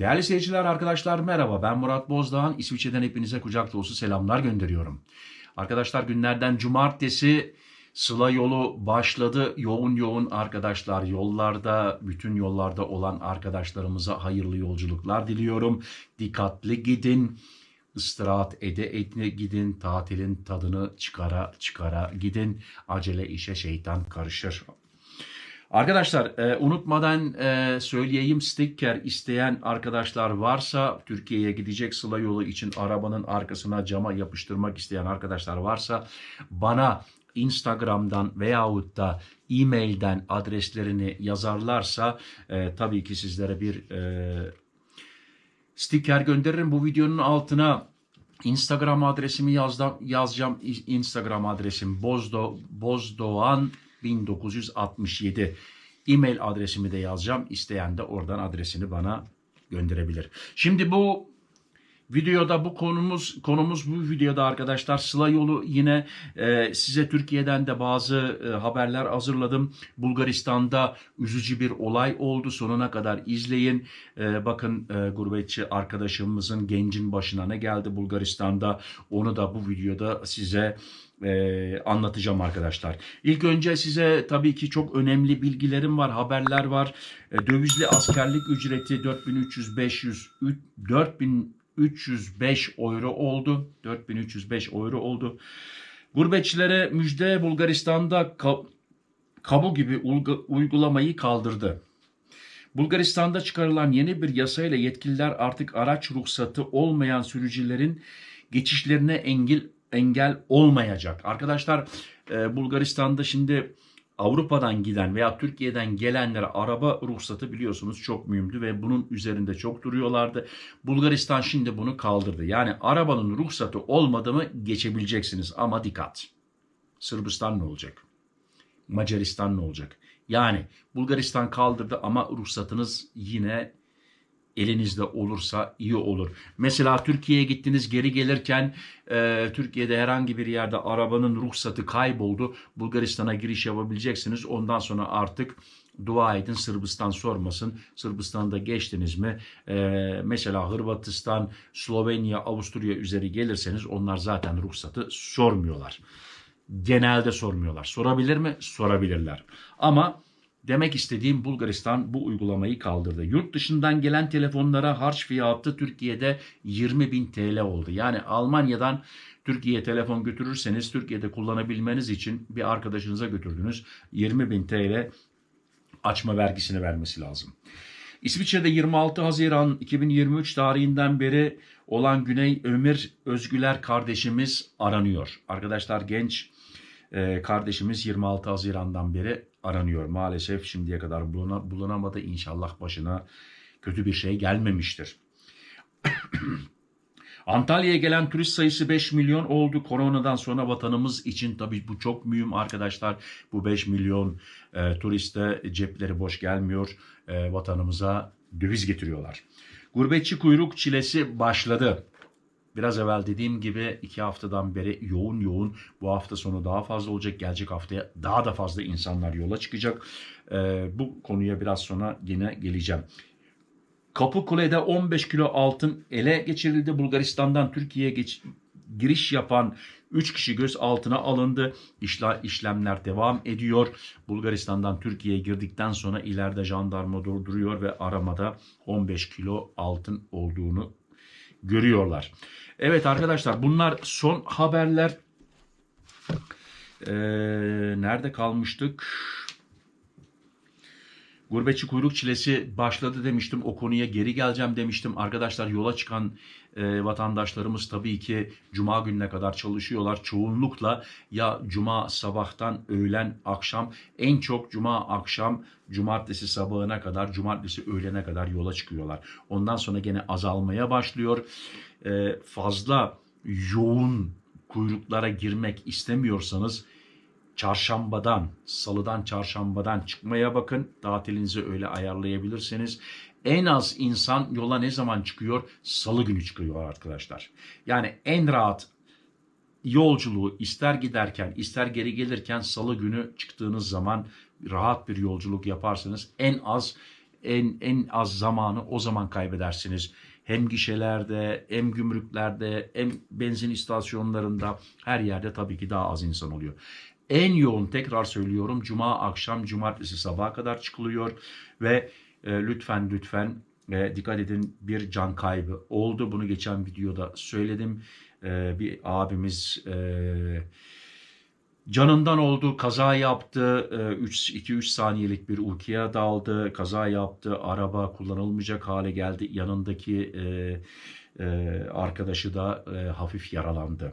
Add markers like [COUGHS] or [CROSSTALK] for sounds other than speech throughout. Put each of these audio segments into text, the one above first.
Değerli seyirciler, arkadaşlar merhaba. Ben Murat Bozdağ'ın İsviçre'den hepinize kucak dolusu selamlar gönderiyorum. Arkadaşlar günlerden cumartesi Sıla yolu başladı. Yoğun yoğun arkadaşlar yollarda, bütün yollarda olan arkadaşlarımıza hayırlı yolculuklar diliyorum. Dikkatli gidin. istirahat ede ede gidin. Tatilin tadını çıkara çıkara gidin. Acele işe şeytan karışır. Arkadaşlar e, unutmadan e, söyleyeyim sticker isteyen arkadaşlar varsa Türkiye'ye gidecek sıla yolu için arabanın arkasına cama yapıştırmak isteyen arkadaşlar varsa bana Instagram'dan veyahut da e-mailden adreslerini yazarlarsa e, tabii ki sizlere bir e, sticker gönderirim. Bu videonun altına Instagram adresimi yazdım, yazacağım. Instagram adresim Bozdo, Bozdoğan 1967. E-mail adresimi de yazacağım. İsteyen de oradan adresini bana gönderebilir. Şimdi bu videoda bu konumuz konumuz bu videoda arkadaşlar Sıla yolu yine e, size Türkiye'den de bazı e, haberler hazırladım. Bulgaristan'da üzücü bir olay oldu. Sonuna kadar izleyin. E, bakın e, gurbetçi arkadaşımızın gencin başına ne geldi Bulgaristan'da. Onu da bu videoda size e, anlatacağım arkadaşlar. İlk önce size tabii ki çok önemli bilgilerim var, haberler var. E, dövizli askerlik ücreti 4300-500 4305 euro oldu. 4305 euro oldu. Gurbetçilere müjde Bulgaristan'da ka- kabu gibi uygulamayı kaldırdı. Bulgaristan'da çıkarılan yeni bir yasayla yetkililer artık araç ruhsatı olmayan sürücülerin geçişlerine engel engel olmayacak. Arkadaşlar e, Bulgaristan'da şimdi Avrupa'dan giden veya Türkiye'den gelenlere araba ruhsatı biliyorsunuz çok mühimdi ve bunun üzerinde çok duruyorlardı. Bulgaristan şimdi bunu kaldırdı. Yani arabanın ruhsatı olmadı mı geçebileceksiniz ama dikkat. Sırbistan ne olacak? Macaristan ne olacak? Yani Bulgaristan kaldırdı ama ruhsatınız yine elinizde olursa iyi olur. Mesela Türkiye'ye gittiniz geri gelirken e, Türkiye'de herhangi bir yerde arabanın ruhsatı kayboldu. Bulgaristan'a giriş yapabileceksiniz. Ondan sonra artık dua edin Sırbistan sormasın. Sırbistan'da geçtiniz mi? E, mesela Hırvatistan, Slovenya, Avusturya üzeri gelirseniz onlar zaten ruhsatı sormuyorlar. Genelde sormuyorlar. Sorabilir mi? Sorabilirler. Ama Demek istediğim Bulgaristan bu uygulamayı kaldırdı. Yurt dışından gelen telefonlara harç fiyatı Türkiye'de 20 bin TL oldu. Yani Almanya'dan Türkiye'ye telefon götürürseniz Türkiye'de kullanabilmeniz için bir arkadaşınıza götürdünüz 20 bin TL açma vergisini vermesi lazım. İsviçre'de 26 Haziran 2023 tarihinden beri olan Güney Ömür Özgüler kardeşimiz aranıyor. Arkadaşlar genç e, kardeşimiz 26 Haziran'dan beri aranıyor. Maalesef şimdiye kadar buluna, bulunamadı. İnşallah başına kötü bir şey gelmemiştir. [COUGHS] Antalya'ya gelen turist sayısı 5 milyon oldu. Koronadan sonra vatanımız için tabii bu çok mühim arkadaşlar. Bu 5 milyon e, turiste cepleri boş gelmiyor. E, vatanımıza döviz getiriyorlar. Gurbetçi kuyruk çilesi başladı. Biraz evvel dediğim gibi iki haftadan beri yoğun yoğun bu hafta sonu daha fazla olacak. Gelecek haftaya daha da fazla insanlar yola çıkacak. Ee, bu konuya biraz sonra yine geleceğim. Kapıkule'de 15 kilo altın ele geçirildi. Bulgaristan'dan Türkiye'ye geç, giriş yapan 3 kişi gözaltına alındı. İşla, işlemler devam ediyor. Bulgaristan'dan Türkiye'ye girdikten sonra ileride jandarma durduruyor ve aramada 15 kilo altın olduğunu görüyorlar. Evet arkadaşlar bunlar son haberler. Ee, nerede kalmıştık? Gurbetçi kuyruk çilesi başladı demiştim. O konuya geri geleceğim demiştim. Arkadaşlar yola çıkan e, vatandaşlarımız tabii ki cuma gününe kadar çalışıyorlar. Çoğunlukla ya cuma sabahtan öğlen akşam en çok cuma akşam cumartesi sabahına kadar cumartesi öğlene kadar yola çıkıyorlar. Ondan sonra gene azalmaya başlıyor. E, fazla yoğun kuyruklara girmek istemiyorsanız çarşambadan, salıdan çarşambadan çıkmaya bakın. Tatilinizi öyle ayarlayabilirseniz. En az insan yola ne zaman çıkıyor? Salı günü çıkıyor arkadaşlar. Yani en rahat yolculuğu ister giderken ister geri gelirken salı günü çıktığınız zaman rahat bir yolculuk yaparsanız en az en en az zamanı o zaman kaybedersiniz. Hem gişelerde, hem gümrüklerde, hem benzin istasyonlarında her yerde tabii ki daha az insan oluyor. En yoğun tekrar söylüyorum cuma akşam cumartesi sabaha kadar çıkılıyor ve e, lütfen lütfen e, dikkat edin bir can kaybı oldu. Bunu geçen videoda söyledim. E, bir abimiz e, canından oldu, kaza yaptı. 2-3 saniyelik bir uykuya daldı, kaza yaptı. Araba kullanılmayacak hale geldi. Yanındaki e, e, arkadaşı da e, hafif yaralandı.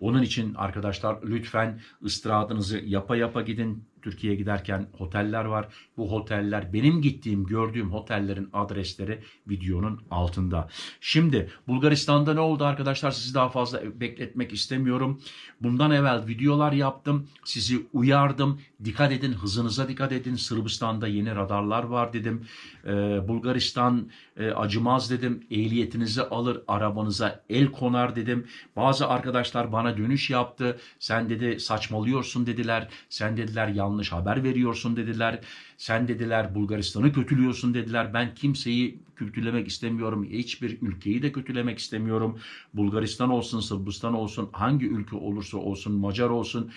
Onun için arkadaşlar lütfen ıstradınızı yapa yapa gidin. Türkiye'ye giderken oteller var. Bu oteller benim gittiğim, gördüğüm otellerin adresleri videonun altında. Şimdi Bulgaristan'da ne oldu arkadaşlar? Sizi daha fazla bekletmek istemiyorum. Bundan evvel videolar yaptım. Sizi uyardım. Dikkat edin, hızınıza dikkat edin. Sırbistan'da yeni radarlar var dedim. Ee, Bulgaristan e, acımaz dedim. Ehliyetinizi alır, arabanıza el konar dedim. Bazı arkadaşlar bana dönüş yaptı. Sen dedi saçmalıyorsun dediler. Sen dediler yanlış haber veriyorsun dediler. Sen dediler Bulgaristan'ı kötülüyorsun dediler. Ben kimseyi kötülemek istemiyorum. Hiçbir ülkeyi de kötülemek istemiyorum. Bulgaristan olsun, Sırbistan olsun, hangi ülke olursa olsun, Macar olsun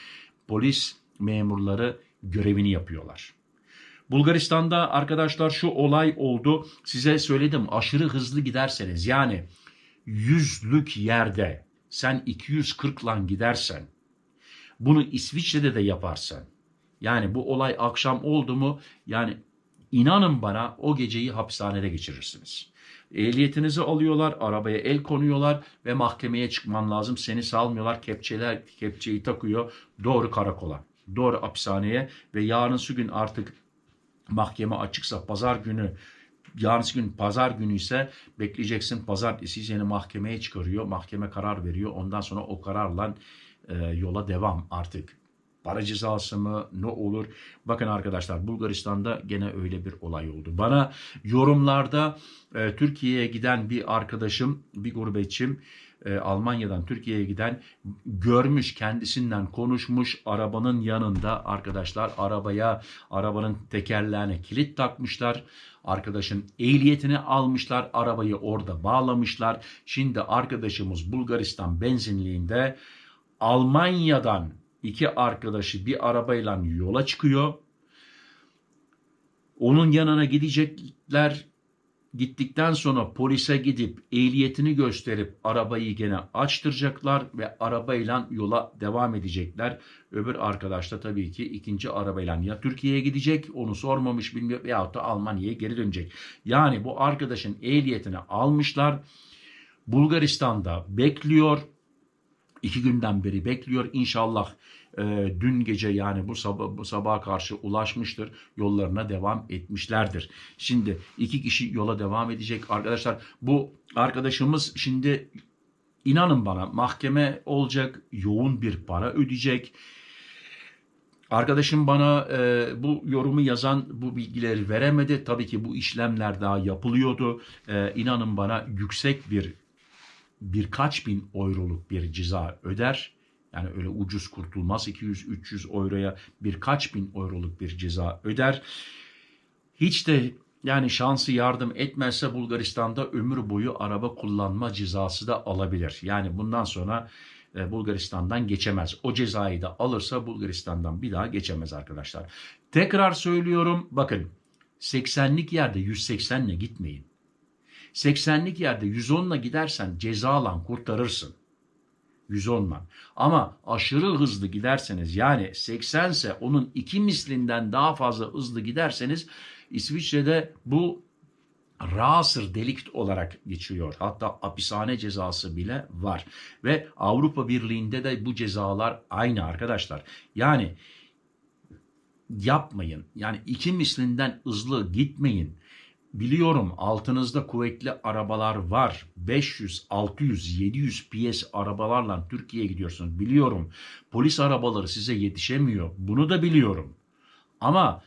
polis memurları görevini yapıyorlar. Bulgaristan'da arkadaşlar şu olay oldu. Size söyledim aşırı hızlı giderseniz yani yüzlük yerde sen 240 lan gidersen bunu İsviçre'de de yaparsan yani bu olay akşam oldu mu yani inanın bana o geceyi hapishanede geçirirsiniz. Ehliyetinizi alıyorlar, arabaya el konuyorlar ve mahkemeye çıkman lazım. Seni salmıyorlar, kepçeler kepçeyi takıyor doğru karakola, doğru hapishaneye ve yarın gün artık mahkeme açıksa pazar günü yarın gün pazar günü ise bekleyeceksin pazartesi seni mahkemeye çıkarıyor. Mahkeme karar veriyor. Ondan sonra o kararla e, yola devam artık. Para cezası mı ne olur? Bakın arkadaşlar Bulgaristan'da gene öyle bir olay oldu. Bana yorumlarda e, Türkiye'ye giden bir arkadaşım, bir gurbetçim e, Almanya'dan Türkiye'ye giden görmüş kendisinden konuşmuş arabanın yanında arkadaşlar arabaya arabanın tekerlerine kilit takmışlar. Arkadaşın ehliyetini almışlar arabayı orada bağlamışlar. Şimdi arkadaşımız Bulgaristan benzinliğinde Almanya'dan iki arkadaşı bir arabayla yola çıkıyor. Onun yanına gidecekler. Gittikten sonra polise gidip ehliyetini gösterip arabayı gene açtıracaklar ve arabayla yola devam edecekler. Öbür arkadaş da tabii ki ikinci arabayla ya Türkiye'ye gidecek onu sormamış bilmiyor veyahut da Almanya'ya geri dönecek. Yani bu arkadaşın ehliyetini almışlar. Bulgaristan'da bekliyor. İki günden beri bekliyor. İnşallah e, dün gece yani bu sabah bu sabaha karşı ulaşmıştır. Yollarına devam etmişlerdir. Şimdi iki kişi yola devam edecek arkadaşlar. Bu arkadaşımız şimdi inanın bana mahkeme olacak. Yoğun bir para ödeyecek. Arkadaşım bana e, bu yorumu yazan bu bilgileri veremedi. Tabii ki bu işlemler daha yapılıyordu. E, inanın bana yüksek bir birkaç bin euroluk bir ceza öder. Yani öyle ucuz kurtulmaz 200-300 euroya birkaç bin euroluk bir ceza öder. Hiç de yani şansı yardım etmezse Bulgaristan'da ömür boyu araba kullanma cezası da alabilir. Yani bundan sonra e, Bulgaristan'dan geçemez. O cezayı da alırsa Bulgaristan'dan bir daha geçemez arkadaşlar. Tekrar söylüyorum bakın 80'lik yerde 180 ile gitmeyin. 80'lik yerde 110'la gidersen cezalan kurtarırsın. 110'la. Ama aşırı hızlı giderseniz yani 80 ise onun iki mislinden daha fazla hızlı giderseniz İsviçre'de bu Rasır delikt olarak geçiyor. Hatta hapishane cezası bile var. Ve Avrupa Birliği'nde de bu cezalar aynı arkadaşlar. Yani yapmayın. Yani iki mislinden hızlı gitmeyin. Biliyorum altınızda kuvvetli arabalar var. 500, 600, 700 PS arabalarla Türkiye'ye gidiyorsunuz. Biliyorum. Polis arabaları size yetişemiyor. Bunu da biliyorum. Ama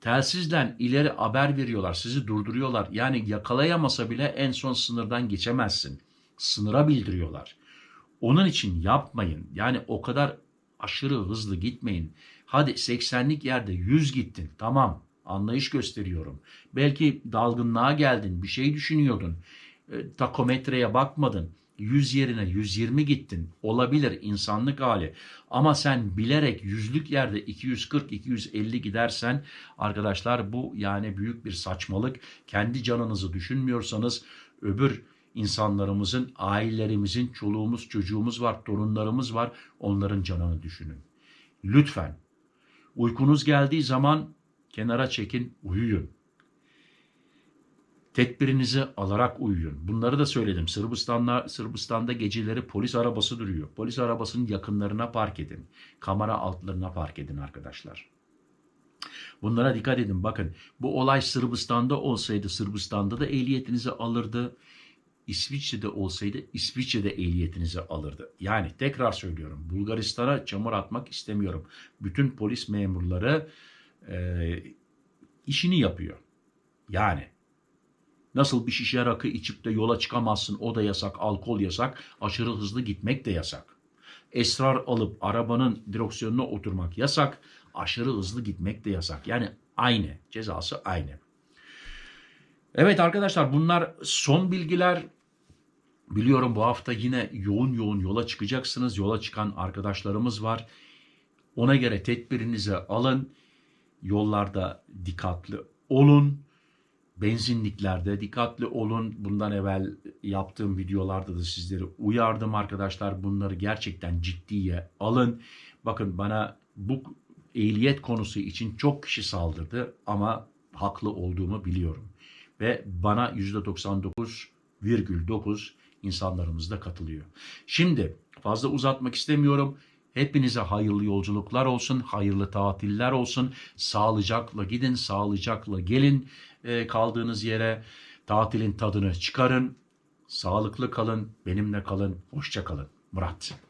telsizden ileri haber veriyorlar. Sizi durduruyorlar. Yani yakalayamasa bile en son sınırdan geçemezsin. Sınıra bildiriyorlar. Onun için yapmayın. Yani o kadar aşırı hızlı gitmeyin. Hadi 80'lik yerde 100 gittin. Tamam. Anlayış gösteriyorum. Belki dalgınlığa geldin, bir şey düşünüyordun. E, takometreye bakmadın. 100 yerine 120 gittin. Olabilir insanlık hali. Ama sen bilerek yüzlük yerde 240-250 gidersen arkadaşlar bu yani büyük bir saçmalık. Kendi canınızı düşünmüyorsanız öbür insanlarımızın, ailelerimizin, çoluğumuz, çocuğumuz var, torunlarımız var. Onların canını düşünün. Lütfen. Uykunuz geldiği zaman kenara çekin, uyuyun. Tedbirinizi alarak uyuyun. Bunları da söyledim. Sırbistan'da, Sırbistan'da geceleri polis arabası duruyor. Polis arabasının yakınlarına park edin. Kamera altlarına park edin arkadaşlar. Bunlara dikkat edin. Bakın bu olay Sırbistan'da olsaydı Sırbistan'da da ehliyetinizi alırdı. İsviçre'de olsaydı İsviçre'de ehliyetinizi alırdı. Yani tekrar söylüyorum Bulgaristan'a çamur atmak istemiyorum. Bütün polis memurları e, işini yapıyor. Yani nasıl bir şişe rakı içip de yola çıkamazsın o da yasak, alkol yasak, aşırı hızlı gitmek de yasak. Esrar alıp arabanın direksiyonuna oturmak yasak, aşırı hızlı gitmek de yasak. Yani aynı, cezası aynı. Evet arkadaşlar bunlar son bilgiler. Biliyorum bu hafta yine yoğun yoğun yola çıkacaksınız. Yola çıkan arkadaşlarımız var. Ona göre tedbirinizi alın. Yollarda dikkatli olun. Benzinliklerde dikkatli olun. Bundan evvel yaptığım videolarda da sizleri uyardım arkadaşlar. Bunları gerçekten ciddiye alın. Bakın bana bu ehliyet konusu için çok kişi saldırdı ama haklı olduğumu biliyorum. Ve bana %99,9 insanlarımız da katılıyor. Şimdi fazla uzatmak istemiyorum. Hepinize hayırlı yolculuklar olsun, hayırlı tatiller olsun. Sağlıcakla gidin, sağlıcakla gelin e, kaldığınız yere. Tatilin tadını çıkarın. Sağlıklı kalın, benimle kalın, hoşça kalın. Murat.